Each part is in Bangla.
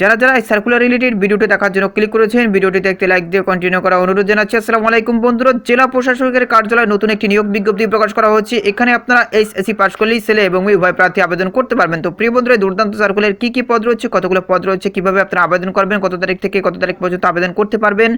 যারা যারা এই সার্কুলার রিলেটেড ভিডিওটি দেখার জন্য ক্লিক করেছেন, ভিডিওটিতে একটি লাইক দিয়ে কন্টিনিউ করা অনুরোধ জানাচ্ছি। আসসালামু আলাইকুম বন্ধুরা, জেলা প্রশাসকের কার্যালয়ে নতুন একটি নিয়োগ বিজ্ঞপ্তি প্রকাশ করা হচ্ছে। এখানে আপনারা এইচএসসি পাস করলেই ছেলে এবং মেয়ে উভয় প্রার্থী আবেদন করতে পারবেন। তো প্রিয় বন্ধুরা দুর্দান্ত সার্কুলার কি কি পদ রয়েছে, কতগুলো পদ রয়েছে, কীভাবে আপনারা আবেদন করবেন, কত তারিখ থেকে কত তারিখ পর্যন্ত আবেদন করতে পারবেন,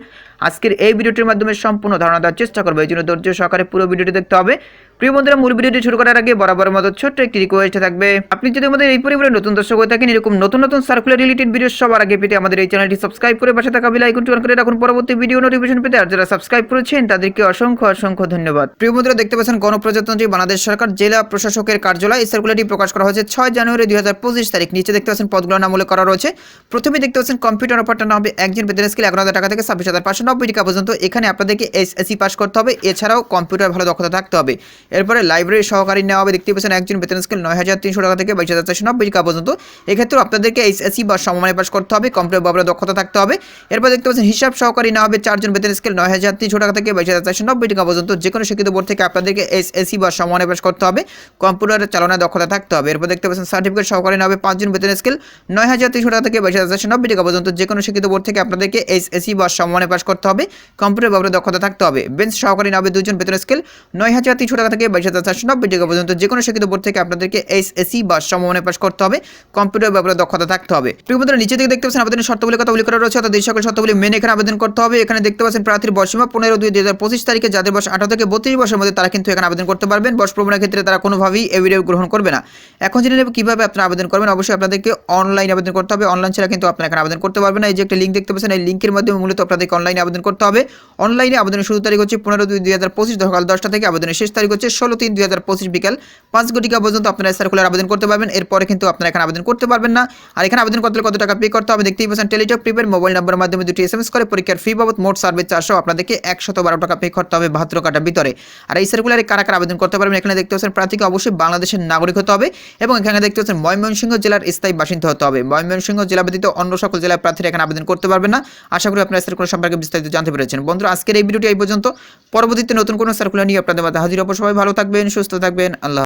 আজকের এই ভিডিওটির মাধ্যমে সম্পূর্ণ ধারণা দেওয়ার চেষ্টা করব। এই জন্য ধৈর্য সহকারে পুরো ভিডিওটি দেখতে হবে। প্রিয় বন্ধুরা, মূল ভিডিওটি শুরু করার আগে বরাবর মতো ছোট্ট একটি রিকোয়েস্ট থাকবে। আপনি যদি আমাদের এই পরিবারের নতুন দর্শক হয়ে থাকেন, এরকম নতুন নতুন সার্কুলার রিলেটেড ভিডিও সবার আগে পেতে আমাদের এই চ্যানেলটি সাবস্ক্রাইব করে পাশে থাকা বেল আইকনটি অন করে রাখুন। পরবর্তী ভিডিও নোটিফিকেশন পেতে আর যারা সাবস্ক্রাইব করেছেন, তাদেরকে অসংখ্য অসংখ্য ধন্যবাদ। প্রিয় বন্ধুরা, দেখতে পাচ্ছেন গণপ্রজাতন্ত্রী বাংলাদেশ সরকার জেলা প্রশাসকের কার্যালয় এই সার্কুলারটি প্রকাশ করা হয়েছে ছয় জানুয়ারি দুই হাজার পঁচিশ তারিখ। নিচে দেখতে পাচ্ছেন পদগুলো নাম করা রয়েছে। প্রথমে দেখতে পাচ্ছেন কম্পিউটার অপারেটর নাম হবে একজন বেতন স্কেল এগারো হাজার টাকা থেকে ছাব্বিশ হাজার পাঁচশো নব্বই টাকা পর্যন্ত। এখানে আপনাদেরকে এস এসএসসি পাস করতে হবে। এছাড়াও কম্পিউটার ভালো দক্ষতা থাকতে হবে। এরপরে লাইব্রেরি সহকারী নেওয়া হবে। দেখতে পাচ্ছেন একজন বেতন স্কেল নয় হাজার তিনশো টাকা থেকে বাইশ হাজার চারশো নব্বই টাকা পর্যন্ত। এক্ষেত্রেও আপনাদেরকে এইচএসসি বা সমমানে পাস করতে হবে কম্পিউটার ব্যাপারে দক্ষতা থাকতে হবে। এরপর দেখতে পাচ্ছেন হিসাব সহকারী নেওয়া হবে চারজন বেতন স্কেল নয় হাজার তিনশো টাকা থেকে বাইশ হাজার চারশো নব্বই টাকা পর্যন্ত। যে কোনো শিক্ষিত বোর্ড থেকে আপনাদেরকে এইচএসসি বা সমমানে পাস করতে হবে। কম্পিউটারের চালনায় দক্ষতা থাকতে হবে। এরপর দেখতে পাচ্ছেন সার্টিফিকেট সহকারী নেওয়া হবে পাঁচজন বেতন স্কেল নয় হাজার তিনশো টাকা থেকে বাইশ হাজার চারশো নব্বই টাকা পর্যন্ত। যে কোনো শিক্ষিত বোর্ড থেকে আপনাদেরকে এইচএসসি বা সমমানে পাস করতে হবে। কম্পিউটার ব্যাপারে দক্ষতা থাকতে হবে। বেঞ্চ সহকারী নেওয়া হবে দুজন বেতন স্কেল নয় হাজার তিনশো টাকা থেকে বাইশ হাজার চারশো নব্বই টাকা পর্যন্ত যে কোনো শিক্ষিত বোর্ড থেকে আপনাদেরকে এইচএসসি বা সমমানে পাস করতে হবে। কম্পিউটার ব্যাপারে দক্ষতা থাকতে হবে। প্রিয় বন্ধুরা, নিচে থেকে দেখতে পাচ্ছেন আবেদনের শর্তগুলি কথা উল্লেখ করা রয়েছে, অর্থাৎ এই সকল শর্তগুলি মেনে এখানে আবেদন করতে হবে। এখানে দেখতে পাচ্ছেন প্রার্থীর বয়সীমা পনেরো দুই দুই হাজার পঁচিশ তারিখে, যাদের বয়স আঠারো থেকে বত্রিশ বছরের মধ্যে তারা কিন্তু এখানে আবেদন করতে পারবেন। বয়স প্রমাণের ক্ষেত্রে তারা কোনোভাবেই এভিডেভ গ্রহণ করবে না। এখন জেনে নেব কীভাবে আপনারা আবেদন করবেন। অবশ্যই আপনাদেরকে অনলাইন আবেদন করতে হবে। অনলাইন ছাড়া কিন্তু আপনারা এখানে আবেদন করতে পারবেন না। এই যে একটা লিঙ্ক দেখতে পাচ্ছেন, এই লিঙ্কের মাধ্যমে মূলত আপনাদেরকে অনলাইনে আবেদন করতে হবে। অনলাইনে আবেদনের শুরু তারিখ হচ্ছে পনেরো দুই দুই হাজার পঁচিশ সকাল দশটা থেকে আবেদনের শেষ তারিখ হচ্ছে ষোলো তিন দুই হাজার পঁচিশ বিকাল পাঁচ ঘটিকা পর্যন্ত আপনারা সার্কুলার আবেদন করতে পারবেন। এরপরে কিন্তু আপনারা এখানে আবেদন করতে পারবেন না। আর এখানে আবেদন করতে কত টাকা পে করতে হবে দেখতেই পাচ্ছেন টেলিটক প্রিপেড মোবাইল নাম্বারের মাধ্যমে দুটি এসএমএস করে, পরীক্ষার ফি বাবদ মোট সার্ভিস চারশো আপনাদেরকে একশত বারো টাকা পে করতে হবে বাহাত্তর কাটার ভিতরে। আর এই সার্কুলারে কারা কারা আবেদন করতে পারবেন এখানে দেখতে পাচ্ছেন প্রার্থীকে অবশ্যই বাংলাদেশের নাগরিক হতে হবে এবং এখানে দেখতে পাচ্ছেন ময়মনসিংহ জেলার স্থায়ী বাসিন্দা হতে হবে। ময়মনসিংহ জেলা ব্যতীত অন্য সকল জেলার প্রার্থীরা এখানে আবেদন করতে পারবেন না। আশা করি আপনারা সার্কুলার সম্পর্কে বিস্তারিত জানতে পেরেছেন। বন্ধুরা আজকের এই ভিডিওটি এই পর্যন্ত। পরবর্তীতে নতুন কোনো সার্কুলার নিয়ে আপনাদের মাঝে হাজির অপর সবাই ভালো থাকবেন, সুস্থ থাকবেন। আল্লাহ